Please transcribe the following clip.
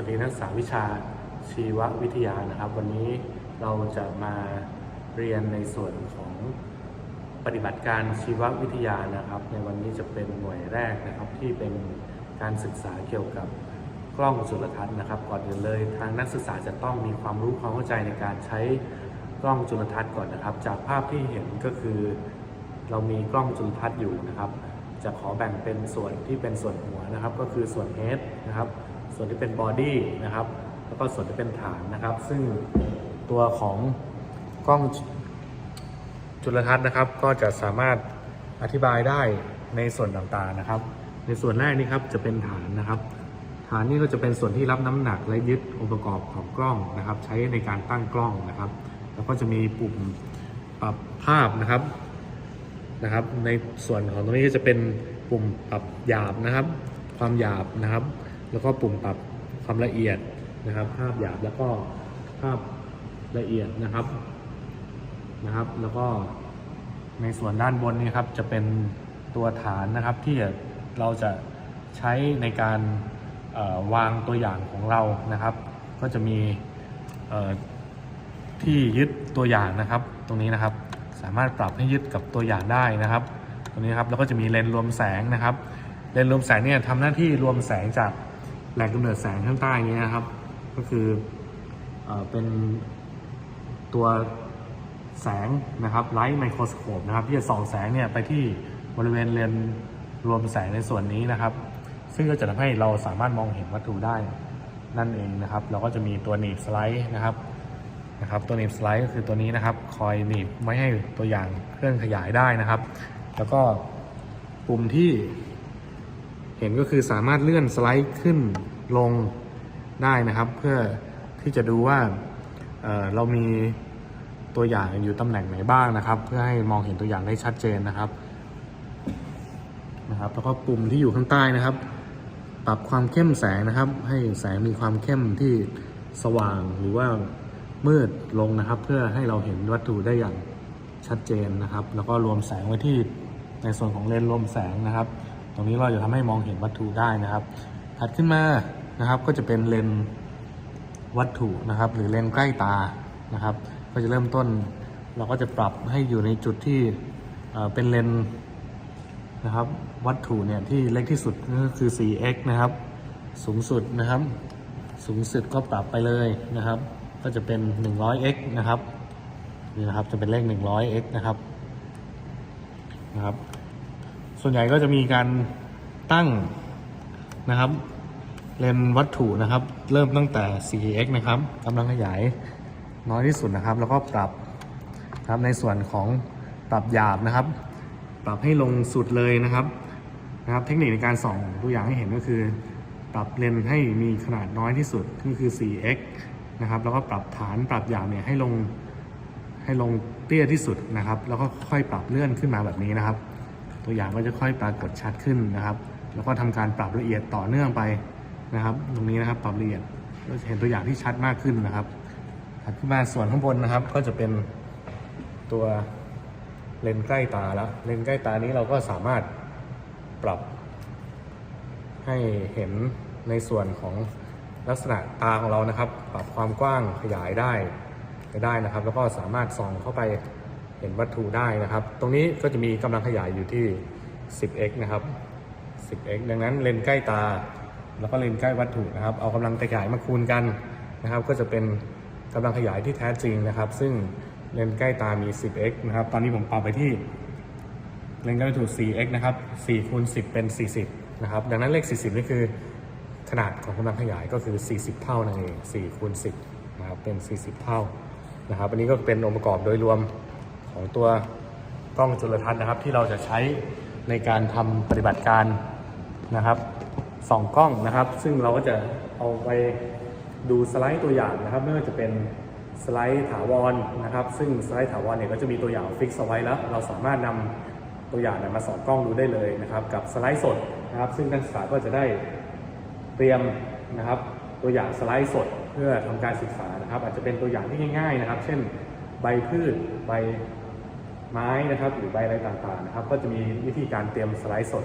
วัสดีนักศึกษาวิชาชีววิทยานะครับ วันนี้เราจะมาเรียนในส่วนของปฏิบัติการชีววิทยานะครับ ในวันนี้จะเป็นหน่วยแรกนะครับที่เป็นการศึกษาเกี่ยวกับกล้องจุลทรรศน์นะครับ ก่อนอื่นเลย ทางนักศึกษาจะต้องมีความรู้ความเข้าใจในการใช้กล้องจุลทรรศน์ก่อนนะครับ จากภาพที่เห็นก็คือ เรามีกล้องจุลทรรศน์อยู่นะครับ จะขอแบ่งเป็นส่วนที่เป็นส่วนหัวนะครับ ก็คือส่วน head นะครับ ส่วนที่เป็น body นะครับ แล้วก็ส่วนที่เป็นฐานนะครับ ซึ่งตัวของกล้องจุลทรรศน์นะครับ ก็จะสามารถอธิบายได้ในส่วนต่างๆนะครับ ในส่วนแรกนี่ครับจะเป็นฐานนะครับ ฐานนี่ก็จะเป็นส่วนที่รับน้ำหนักและยึดองค์ประกอบของกล้องนะครับ ใช้ในการตั้งกล้องนะครับ แล้วก็จะมีปุ่มปรับภาพนะครับนะครับ ในส่วนของตรงนี้ก็จะเป็นปุ่มปรับหยาบนะครับ ความหยาบนะครับ แล้วก็ปุ่มปรับความละเอียดนะครับ ภาพหยาบแล้วก็ภาพละเอียดนะครับนะครับ แล้วก็ในส่วนด้านบนนี้ครับจะเป็นตัวฐานนะครับที่เราจะใช้ในการวางตัวอย่างของเรานะครับ ก็จะมีที่ยึดตัวอย่างนะครับ ตรงนี้นะครับสามารถปรับให้ยึดกับตัวอย่างได้นะครับ ตรงนี้ครับแล้วก็จะมีเลนส์รวมแสงนะครับ เลนส์รวมแสงเนี่ยทำหน้าที่รวมแสงจาก แหล่งกำเนิดแสงข้างใต้นี้นะครับ ก็คือเอเป็นตัวแสงนะครับไลท์ไมโครสโคปนะครับที่จะส่องแสงเนี่ยไปที่บริเวณเลนรวมแสงในส่วนนี้นะครับ ซึ่งก็จะทำให้เราสามารถมองเห็นวัตถุได้นั่นเองนะครับ เราก็จะมีตัวหนีบสไลด์นะครับนะครับ ตัวหนีบสไลด์ก็คือตัวนี้นะครับ คอยหนีบไม่ให้ตัวอย่างเคลื่อนขยายได้นะครับ แล้วก็ปุ่มที่ เห็นก็คือสามารถเลื่อนสไลด์ขึ้นลงได้นะครับ เพื่อที่จะดูว่าเเรามีตัวอย่างอยู่ตำแหน่งไหนบ้างนะครับ เพื่อให้มองเห็นตัวอย่างได้ชัดเจนนะครับนะครับ แล้วก็ปุ่มที่อยู่ข้างใต้นะครับ ปรับความเข้มแสงนะครับ ให้แสงมีความเข้มที่สว่างหรือว่ามืดลงนะครับ เพื่อให้เราเห็นวัตถุได้อย่างชัดเจนนะครับ แล้วก็รวมแสงไว้ที่ในส่วนของเลนส์รวมแสงนะครับ รงนี้เราจะทำให้มองเห็นวัตถุได้นะครับ ถัดขึ้นมานะครับก็จะเป็นเลนวัตถุนะครับ หรือเลนใกล้ตานะครับ ก็จะเริ่มต้นเราก็จะปรับให้อยู่ในจุดที่เป็นเลนนะครับ วัตถุเนี่ยที่เล็กที่สุดก็คือ 4x นะครับ สูงสุดนะครับ สูงสุดก็ปรับไปเลยนะครับ ก็จะเป็น 100x นะครับนี่นะครับจะเป็นเลข 100x นะครับนะครับ ส่วนใหญ่ก็จะมีการตั้งนะครับ เลนส์วัตถุนะครับ เริ่มตั้งแต่ 4x นะครับกำลังขยายน้อยที่สุดนะครับ แล้วก็ปรับครับในส่วนของปรับหยาบนะครับ ปรับให้ลงสุดเลยนะครับนะครับ เทคนิคในการส่องตัวอย่างให้เห็นก็คือ ปรับเลนส์ให้มีขนาดน้อยที่สุดก็คือ 4x นะครับ แล้วก็ปรับฐานปรับหยาบเนี่ยให้ลงให้ลงเตี้ยที่สุดนะครับ แล้วก็ค่อยปรับเลื่อนขึ้นมาแบบนี้นะครับ ตัวอย่างก็จะค่อยปรากฏชัดขึ้นนะครับ แล้วก็ทำการปรับละเอียดต่อเนื่องไปนะครับ ตรงนี้นะครับปรับละเอียดก็จะเห็นตัวอย่างที่ชัดมากขึ้นนะครับถัดขึ้นมาส่วนข้างบนนะครับ ก็จะเป็นตัวเลนใกล้ตาแล้วเลนใกล้ตานี้เราก็สามารถปรับ ให้เห็นในส่วนของลักษณะตาของเรานะครับ ปรับความกว้างขยายได้ไปได้นะครับ แล้วก็สามารถส่องเข้าไป เห็นวัตถุได้นะครับ ตรงนี้ก็จะมีกำลังขยายอยู่ที่ 10x นะครับ 10x ดังนั้นเลนใกล้ตา แล้วก็เลนใกล้วัตถุนะครับ เอากำลังขยายมาคูณกันนะครับ ก็จะเป็นกำลังขยายที่แท้จริงนะครับ ซึ่งเลนใกล้ตามี 10x นะครับ ตอนนี้ผมปรับไปที่เลนใกล้วัตถุ 4x นะครับ4คูณ10 เป็น 40 นะครับ ดังนั้นเลข 40 นี่คือขนาดของกำลังขยายก็คือ 40 เท่านั่นเอง4คูณ10นะครับ เป็น 40 เท่านะครับ อันนี้ก็เป็นองค์ประกอบโดยรวม ของตัวกล้องจุลทรรศน์นะครับ ที่เราจะใช้ในการทำปฏิบัติการนะครับสองกล้องนะครับ ซึ่งเราก็จะเอาไปดูสไลด์ตัวอย่างนะครับ ไม่ว่าจะเป็นสไลด์ถาวรนะครับ ซึ่งสไลด์ถาวรเนี่ยก็จะมีตัวอย่างฟิกซ์เอาไว้แล้ว เราสามารถนำตัวอย่างเนี่ยมาส่องกล้องดูได้เลยนะครับ กับสไลด์สดนะครับ ซึ่งนักศึกษาก็จะได้เตรียมนะครับ ตัวอย่างสไลด์สดเพื่อทำการศึกษานะครับ อาจจะเป็นตัวอย่างที่ง่าย ๆ นะครับ เช่น ใบพืชใบไม้นะครับ หรือใบอะไรต่างๆนะครับ ก็จะมีวิธีการเตรียมสไลด์สด